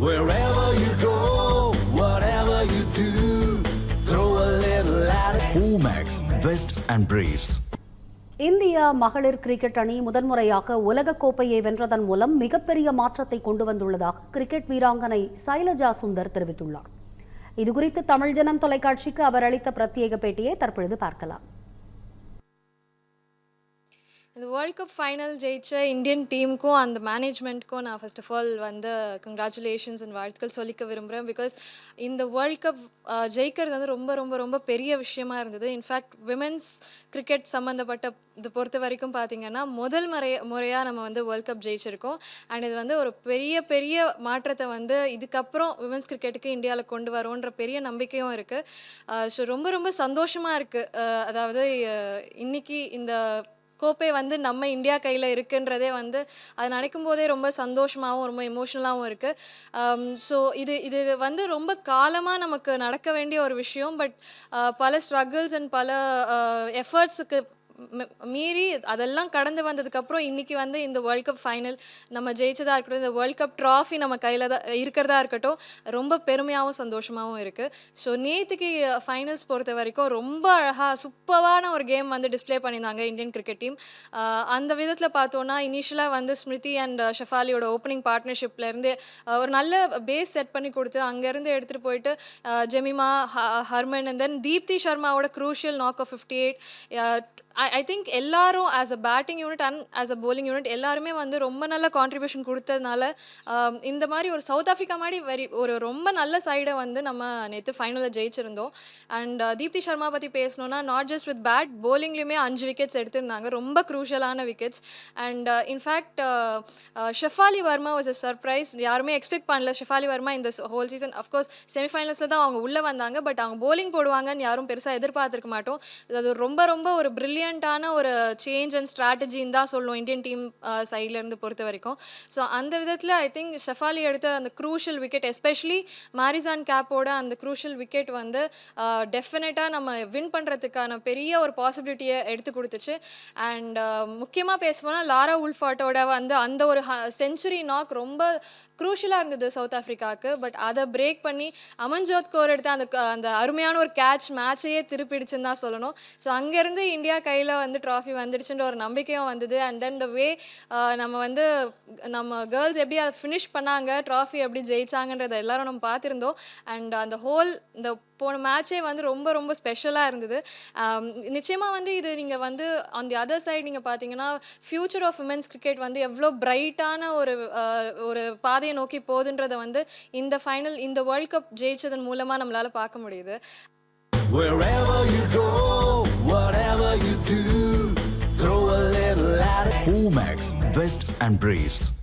Wherever you go, whatever you do, throw a little at it. Omax, Vest and Briefs. இந்திய மகளிர் cricket அணி முதன்முறையாக உலகக் கோப்பையை வென்றதன் மூலம் மிகப்பெரிய மாற்றத்தை கொண்டு வந்துள்ளதாக கிரிக்கெட் வீராங்கனை சைலஜா சுந்தர் தெரிவித்துள்ளார் இதுகுறித்து தமிழ் ஜனம் தொலைக்காட்சிக்கு அவர் அளித்த பிரத்யேக பேட்டியை தற்பொழுது பார்க்கலாம் இந்த வேர்ல்ட் கப் ஃபைனல் ஜெயிச்ச இந்தியன் டீமுக்கும் அந்த மேனேஜ்மெண்ட்க்கும் நான் ஃபர்ஸ்ட் ஆஃப் ஆல் வந்து கங்க்ராச்சுலேஷன்ஸ் அண்ட் வாழ்த்துக்கள் சொல்லிக்க விரும்புகிறேன் பிகாஸ் இந்த வேர்ல்ட் கப் ஜெயிக்கிறது வந்து ரொம்ப ரொம்ப ரொம்ப பெரிய விஷயமா இருந்தது. இன்ஃபேக்ட் விமென்ஸ் கிரிக்கெட் சம்மந்தப்பட்ட இது பொறுத்த வரைக்கும் பார்த்தீங்கன்னா முதல் முறை முறையாக நம்ம வந்து வேர்ல்ட் கப் ஜெயிச்சிருக்கோம். அண்ட் இது வந்து ஒரு பெரிய பெரிய மாற்றத்தை வந்து இதுக்கப்புறம் விமென்ஸ் கிரிக்கெட்டுக்கு இந்தியாவில் கொண்டு வரோன்ற பெரிய நம்பிக்கையும் இருக்குது ஸோ ரொம்ப ரொம்ப சந்தோஷமாக இருக்குது அதாவது இன்னைக்கு இந்த கோப்பை வந்து நம்ம இந்தியா கையில் இருக்குன்றதே வந்து அது நினைக்கும் போதே ரொம்ப சந்தோஷமாகவும் ரொம்ப எமோஷ்னலாகவும் இருக்குது ஸோ இது இது வந்து ரொம்ப காலமாக நமக்கு நடக்க வேண்டிய ஒரு விஷயம் பட் பல ஸ்ட்ரகிள்ஸ் அண்ட் பல எஃபர்ட்ஸுக்கு மீறி அதெல்லாம் கடந்து வந்ததுக்கப்புறம் இன்னைக்கு வந்து இந்த வேர்ல்ட் கப் ஃபைனல் நம்ம ஜெயிச்சதாக இருக்கட்டும் இந்த வேர்ல்ட் கப் ட்ராஃபி நம்ம கையில் தான் இருக்கிறதா இருக்கட்டும் ரொம்ப பெருமையாகவும் சந்தோஷமாகவும் இருக்குது ஸோ நேற்றுக்கு ஃபைனல்ஸ் பொறுத்த வரைக்கும் ரொம்ப அழகாக சூப்பரான ஒரு கேம் வந்து டிஸ்ப்ளே பண்ணியிருந்தாங்க இந்தியன் கிரிக்கெட் டீம் அந்த விதத்தில் பார்த்தோன்னா இனிஷியலாக வந்து ஸ்மிருதி அண்ட் ஷெஃபாலியோட ஓப்பனிங் பார்ட்னர்ஷிப்லேருந்து ஒரு நல்ல பேஸ் செட் பண்ணி கொடுத்து அங்கேருந்து எடுத்துகிட்டு போயிட்டு ஜெமிமா ஹ- Harman and then Deepti சர்மாவோட crucial knock of fifty eight I I think எல்லாரும் as a batting unit and as a bowling unit எல்லாருமே வந்து ரொம்ப நல்ல கான்ட்ரிபியூஷன் கொடுத்ததுனால இந்த மாதிரி ஒரு சவுத் ஆஃப்ரிக்கா மாதிரி வெரி ஒரு ரொம்ப நல்ல சைடை வந்து நம்ம நேற்று ஃபைனலில் ஜெயிச்சிருந்தோம். அண்ட் தீப்தி சர்மா பற்றி பேசணும்னா நாட் ஜஸ்ட் வித் பேட் போலிங்லேயுமே அஞ்சு விக்கெட்ஸ் எடுத்திருந்தாங்க. ரொம்ப க்ரூஷியலான wickets and in fact Shafali Verma was a surprise யாருமே எக்ஸ்பெக்ட் பண்ணல ஷெஃபாலி வர்மா இந்த ஹோல் சீசன் அஃப்கோர்ஸ் செமிஃபைனல்ஸில் தான் அவங்க உள்ளே வந்தாங்க. பட் அவங்க போலிங் போடுவாங்கன்னு யாரும் பெருசாக எதிர்பார்த்துருக்க மாட்டோம். அது ரொம்ப ரொம்ப ஒரு பிரில்லியண்ட்டான ஒரு சேஞ்ச் அண்ட் ஸ்ட்ராட்டஜின்னு தான் சொல்லுவோம் இந்தியன் டீம் சைட்லேருந்து பொறுத்த வரைக்கும். ஸோ அந்த விதத்தில் ஐ திங்க் ஷெஃபாலி எடுத்த அந்த க்ரூஷியல் விக்கெட் எஸ்பெஷலி மாரிசான் கேப்போட அந்த க்ரூஷியல் விக்கெட் வந்து டெஃபினட்டாக நம்ம வின் பண்ணுறதுக்கான பெரிய ஒரு பாசிபிலிட்டியை எடுத்து கொடுத்துச்சு. அண்ட் முக்கியமாக பேசுவோம்னா லாரா உல்ஃபாட்டோட வந்து அந்த ஒரு செஞ்சுரி நாக் ரொம்ப க்ரூஷியலாக இருந்தது சவுத் ஆஃப்ரிக்காவுக்கு பட் அதை பிரேக் பண்ணி அமன்ஜோத் கோர் எடுத்த அந்த அந்த அருமையான ஒரு கேட்ச் மேட்சையே திருப்பிடுச்சுன்னு தான் சொல்லணும். ஸோ அங்கேருந்து இந்தியா கையில் வந்து ட்ராஃபி வந்துடுச்சுன்ற ஒரு நம்பிக்கையும் வந்தது. அண்ட் தென் த வே நம்ம வந்து நம்ம கேர்ள்ஸ் எப்படி அதை ஃபினிஷ் பண்ணாங்க ட்ராஃபி எப்படி ஜெயிச்சாங்கன்றதை எல்லாரும் நம்ம பார்த்துருந்தோம். அண்ட் அந்த ஹோல் இந்த போன மேட்சே வந்து ரொம்ப ரொம்ப ஸ்பெஷலாக இருந்தது. நிச்சயமாக வந்து இது நீங்கள் வந்து ஆன் தி அதர் சைடு நீங்கள் பார்த்தீங்கன்னா ஃப்யூச்சர் ஆஃப் உமன்ஸ் கிரிக்கெட் வந்து எவ்வளோ பிரைட்டான ஒரு ஒரு பாதையை நோக்கி போகுதுன்றதை வந்து இந்த ஃபைனல் இந்த வேர்ல்ட் கப் ஜெயிச்சதன் மூலமாக நம்மளால் பார்க்க முடியுது. Wherever you go, bags, and briefs.